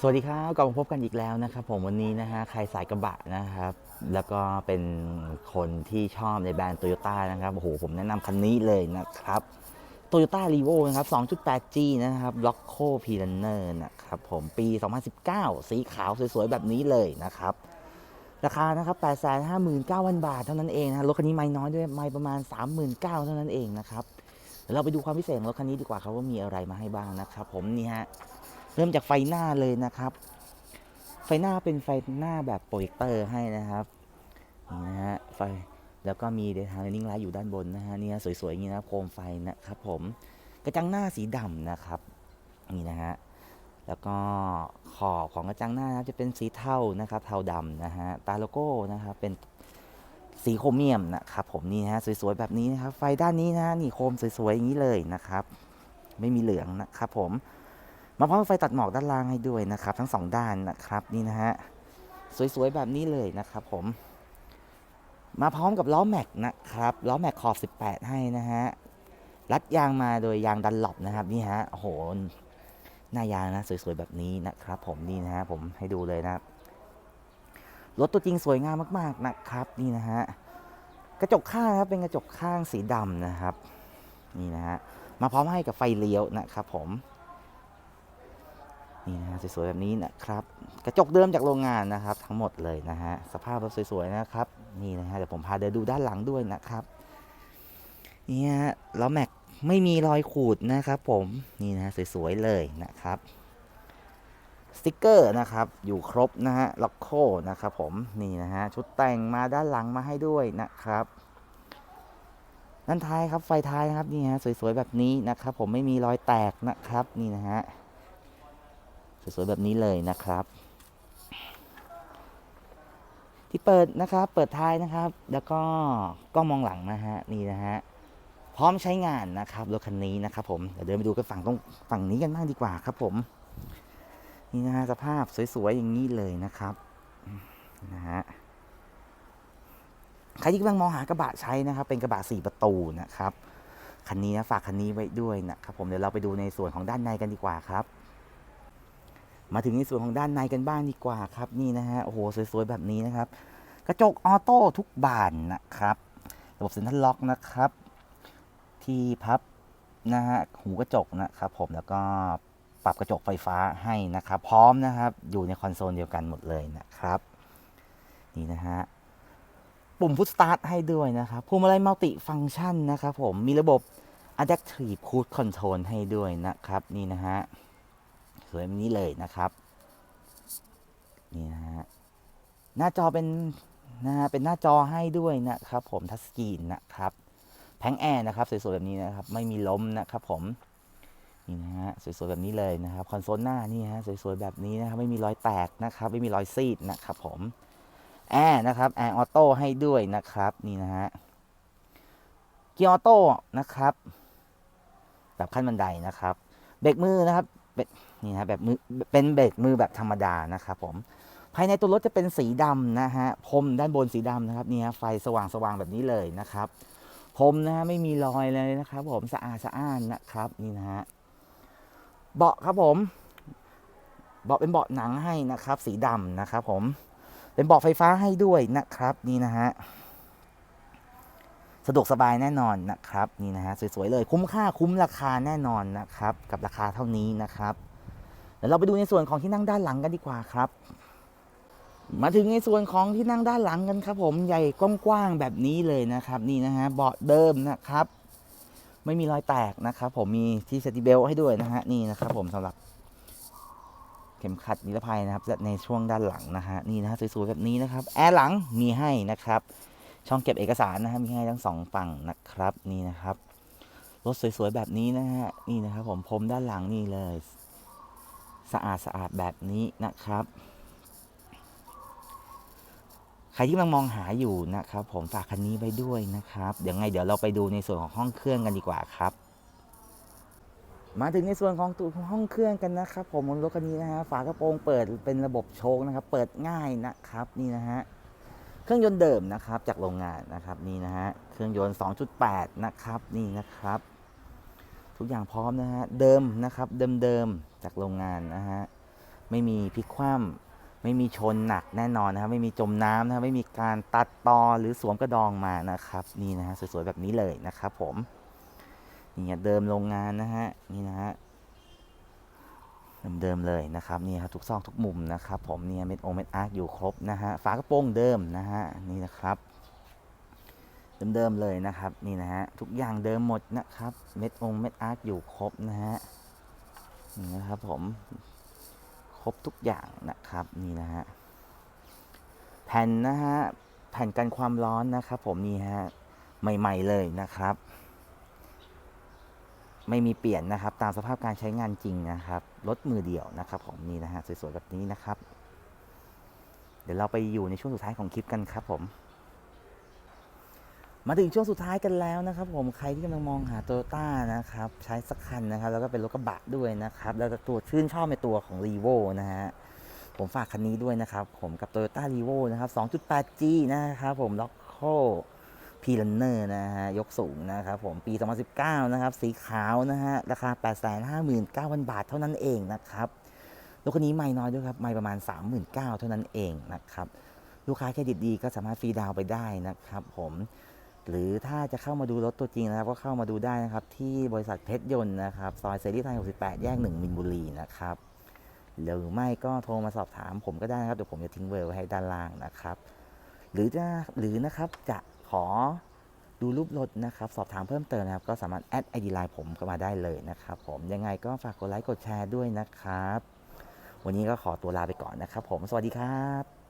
สวัสดีครับกลับมาพบกันอีกแล้วนะครับผมวันนี้นะฮะใครสายกระบะนะครับ แล้วก็เป็นคนที่ชอบในแบรนด์โตโยต้านะครับโอ้โหผมแนะนำคันนี้เลยนะครับโตโยต้ารีโวนะครับ 2.8G นะครับ l o c k o p r u n n e r นะครับผมปี 2019 สีขาวสวยๆ แบบนี้เลยนะครับ ราคานะครับ 859,000 บาทเท่านั้นเองนะรถคันนี้ไม่น้อยด้วยไม่ประมาณ 39,000เท่านั้นเองนะครับเดี๋ยวเราไปดูความพิเศษของรถคันนี้ดีกว่าครับว่ามีอะไรมาให้บ้างนะครับผมนี่ฮะ เริ่มจากไฟหน้าเลยนะครับ ไฟหน้าเป็นไฟหน้าแบบโปรเจคเตอร์ให้นะครับนี่นะฮะไฟแล้วก็มีเดทาร์นิ่งไลท์อยู่ด้านบนนะฮะนี่ฮะสวยๆอย่างนี้นะโคมไฟนะครับผมกระจังหน้าสีดำนะครับนี่นะฮะแล้วก็ขอบของกระจังหน้านะครับจะเป็นสีเทานะครับเทาดำนะฮะตาโลโก้นะครับเป็นสีโครเมียมนะครับผมนี่ฮะสวยๆแบบนี้นะครับไฟด้านนี้นะนี่โคมสวยๆอย่างนี้เลยนะครับ ไม่มีเหลืองนะครับผม มาพร้อมกับไฟตัดหมอกด้านล่างให้ด้วยนะครับ ทั้งสองด้านนะครับนี่นะฮะสวยๆแบบนี้เลยนะครับผมมาพร้อมกับล้อแม็กนะครับล้อแม็กขอบ 18 ให้นะฮะรัดยางมาโดยยางดันหลบนะครับนี่ฮะโอ้โหหน้ายางนะสวยๆแบบนี้นะครับ ผมนี่นะฮะผมให้ดูเลยนะครับรถตัวจริงสวยงามมากๆนะครับนี่นะฮะกระจกข้างนะครับเป็นกระจกข้างสีดำนะครับ นี่นะฮะมาพร้อมให้กับไฟเลี้ยวนะครับ ผม นี่นะฮะสวยๆแบบนี้นะครับกระจกเดิมจากโรงงานนะครับ ทั้งหมดเลยนะฮะสภาพรถสวยๆนะครับนี่นะฮะเดี๋ยวผมพาเดินดูด้านหลังด้วยนะครับนี่ฮะล้อแม็กไม่มีรอยขูดนะครับ ผมนี่นะฮะสวยๆเลยนะครับสติกเกอร์นะครับอยู่ครบนะฮะล็อกโคนะครับผมนี่นะฮะชุดแต่งมาด้านหลังมาให้ด้วยนะครับด้านท้ายครับไฟท้ายนะครับนี่ฮะสวยๆแบบนี้นะครับ ผมไม่มีรอยแตกนะครับนี่นะฮะ สวยๆแบบนี้เลยนะครับ ที่เปิดนะครับเปิดท้ายนะครับ แล้วก็กล้องมองหลังนะฮะนี่นะฮะพร้อมใช้งานนะครับรถคันนี้นะครับ ผมเดี๋ยวเดินไปดูกันฝั่งตรงฝั่งนี้กันบ้างดีกว่าครับ ผม นี่นะฮะสภาพสวยๆอย่างนี้เลยนะครับนะฮะใครที่กำลังมองหากระบะใช้นะครับ เป็นกระบะสี่ประตูนะครับคันนี้นะฝากคันนี้ไว้ด้วยนะครับ ผมเดี๋ยวเราไปดูในส่วนของด้านในกันดีกว่าครับ มาถึงในส่วนของด้านในกันบ้างดีกว่าครับนี่นะฮะโอ้โหสวยๆแบบนี้นะครับ กระจกออโต้ทุกบานนะครับระบบเซ็นทรัลล็อกนะครับ ที่พับนะฮะหูกระจกนะครับ ผมแล้วก็ปรับกระจกไฟฟ้าให้นะครับ พร้อมนะครับ อยู่ในคอนโซลเดียวกันหมดเลยนะครับ นี่นะฮะปุ่มพุทสตาร์ทให้ด้วยนะครับพวงมาลัยมัลติฟังก์ชันนะครับ ผมมีระบบ Adaptive Cruise Control ให้ด้วยนะครับ นี่นะฮะ วยแบบนี้เลยนะครับนี่นะฮะหน้าจอเป็นนะฮะเป็นหน้าจอให้ด้วยนะครับ ผมทัชสกรีนนะครับแผงแอร์นะครับสวยๆแบบนี้นะครับ ไม่มีล้มนะครับ ผมนี่นะฮะสวยๆแบบนี้เลยนะครับคอนโซลหน้านี่ฮะสวยๆแบบนี้นะครับไม่มีรอยแตกนะครับ ไม่มีรอยซีดนะครับผมแอร์นะครับแอร์ออโต้ให้ด้วยนะครับนี่นะฮะเกียร์ออโต้นะครับ แบบขั้นบันไดนะครับเบรกมือนะครับ นี่นะแบบมือเป็นเบรกมือแบบธรรมดานะครับผมภายในตัวรถจะเป็นสีดำนะฮะพรมด้านบนสีดำนะครับนี่ฮะไฟสว่างสว่างแบบนี้เลยนะครับพรมนะฮะไม่มีรอยเลยนะครับ ผมสะอาดสะอ้านนะครับนี่นะฮะเบาะครับผม เบาะเป็นเบาะหนังให้นะครับ สีดำนะครับ ผมเป็นเบาะไฟฟ้าให้ด้วยนะครับ นี่นะฮะ สะดวกสบายแน่นอนนะครับนี่นะฮะสวยๆเลยคุ้มค่าคุ้มราคาแน่นอนนะครับกับราคาเท่านี้นะครับเดี๋ยวเราไปดูในส่วนของที่นั่งด้านหลังกันดีกว่าครับ มาถึงในส่วนของที่นั่งด้านหลังกันครับ ผมใหญ่กว้างๆแบบนี้เลยนะครับ นี่นะฮะเบาะเดิมนะครับ ไม่มีรอยแตกนะครับ ผมมีที่เซติเบลให้ด้วยนะฮะนี่นะครับ ผมสำหรับเข็มขัดนิรภัยนะครับในช่วงด้านหลังนะฮะนี่นะฮะสวยๆแบบนี้นะครับ แอร์หลังมีให้นะครับ ช่องเก็บเอกสารนะฮะมีให้ทั้งสองฝั่งนะครับนี่นะครับรถสวยๆแบบนี้นะฮะนี่นะครับผมพรมด้านหลังนี่เลย สะอาดสะอาดแบบนี้นะครับ ใครที่กำลังมองหาอยู่นะครับ ผมฝากคันนี้ไว้ด้วยนะครับเดี๋ยวไงเดี๋ยวเราไปดูในส่วนของห้องเครื่องกันดีกว่าครับ มาถึงในส่วนของตัวห้องเครื่องกันนะครับ ผมบนรถคันนี้นะฮะฝากระโปรงเปิดเป็นระบบโชคนะครับ เปิดง่ายนะครับ นี่นะฮะ เครื่องยนต์เดิมนะครับจากโรงงานนะครับนี่นะฮะเครื่องยนต์ 2.8 นะครับนี่นะครับ ทุกอย่างพร้อมนะฮะเดิมนะครับเดิมๆจากโรงงานนะฮะไม่มีพลิกคว่ำไม่มีชนหนักแน่นอนนะครับไม่มีจมน้ำนะครับไม่มีการตัดตอหรือสวมกระดองมานะครับนี่นะฮะสวยๆแบบนี้เลยนะครับผมนี่เดิมโรงงานนะฮะนี่นะฮะ เดิมๆเลยนะครับนี่ครับทุกซอกทุกมุมนะครับ ผมเนี่ยเม็ดโอเม็ดอาร์คอยู่ครบนะฮะฝากระโปรงเดิมนะฮะนี่นะครับเดิมๆเลยนะครับนี่นะฮะทุกอย่างเดิมหมดนะครับ เม็ดองเม็ดอาร์คอยู่ครบนะฮะนี่นะครับผมครบทุกอย่างนะครับนี่นะฮะแผ่นนะฮะแผ่นกันความร้อนนะครับ ผมนี่ฮะใหม่ ๆเลยนะครับ ไม่มีเปลี่ยนนะครับ ตามสภาพการใช้งานจริงนะครับรถมือเดียวนะครับผมนี่นะฮะสวยๆแบบนี้นะครับ เดี๋ยวเราไปอยู่ในช่วงสุดท้ายของคลิปกันครับผมมาถึงช่วงสุดท้ายกันแล้วนะครับ ผมใครที่กำลังมองหาโตโยต้านะครับ ใช้สักคันนะครับ แล้วก็เป็นรถกระบะด้วยนะครับ แล้วตัวชื่นชอบในตัวของ r e v o นะฮะผมฝากคันนี้ด้วยนะครับ ผมกับ Toyota r e v o นะครับ 2.8G นะครับผมล็อกโค พีลันเนอร์นะฮะ ยกสูงนะครับผมปี 2019 นะครับ สีขาวนะฮะ ราคา 859,000 บาทเท่านั้นเองนะครับรถคันนี้ไม่น้อยด้วยครับ ไม่ประมาณ 39,000 เท่านั้นเองนะครับ ลูกค้าเครดิตดีก็สามารถฟรีดาวน์ไปได้นะครับผมหรือถ้าจะเข้ามาดูรถตัวจริงนะครับ ก็เข้ามาดูได้นะครับ ที่บริษัทเพชรยนต์นะครับ ซอยเซรีไทย 68 แยก 1 มินบุรีนะครับหรือไม่ก็โทรมาสอบถามผมก็ได้นะครับ เดี๋ยวผมจะทิ้งเบอร์ไว้ให้ด้านล่างนะครับ หรือจะหรือนะครับจะ อดูรูปรถนะครับ สอบถามเพิ่มเติมนะครับ ก็สามารถแอดไอดีไลน์ผมเข้ามาได้เลยนะครับผมยังไงก็ฝากกดไลค์กดแชร์ด้วยนะครับ วันนี้ก็ขอตัวลาไปก่อนนะครับ ผมสวัสดีครับ